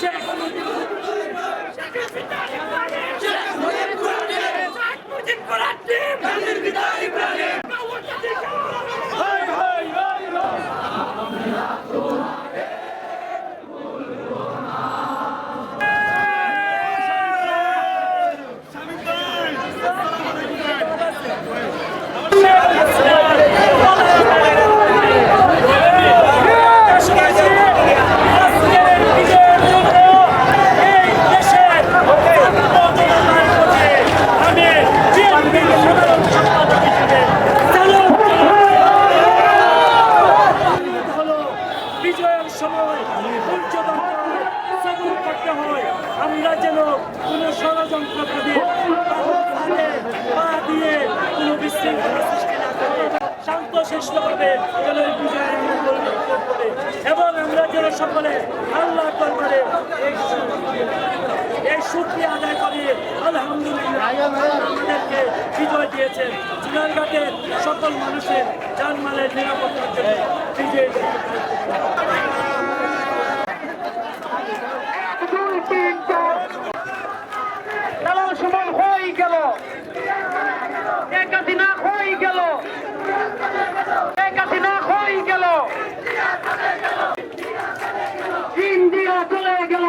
শেখ যেন কোনো ষড়যন্ত্র করে পা দিয়ে কোনো বিশৃঙ্খলা সৃষ্টি না করে, শান্ত শিষ্টভাবে যেন এই পরিবর্তন করে এবং আমরা যেন সকলে আল্লাহ দরবারে এই সুক্রিয়া আদায় করি। আলহামদুলিল্লাহ, আমাদেরকে বিজয় দিয়েছেন। চুনারঘাটের সকল মানুষের জানমালের নিরাপত্তার জন্য বিজয় হয়ে গেল। শেখ হাসিনা হয়ে গেল। শেখ হাসিনা হয়ে গেল। ইন্ডিয়া চলে গেল।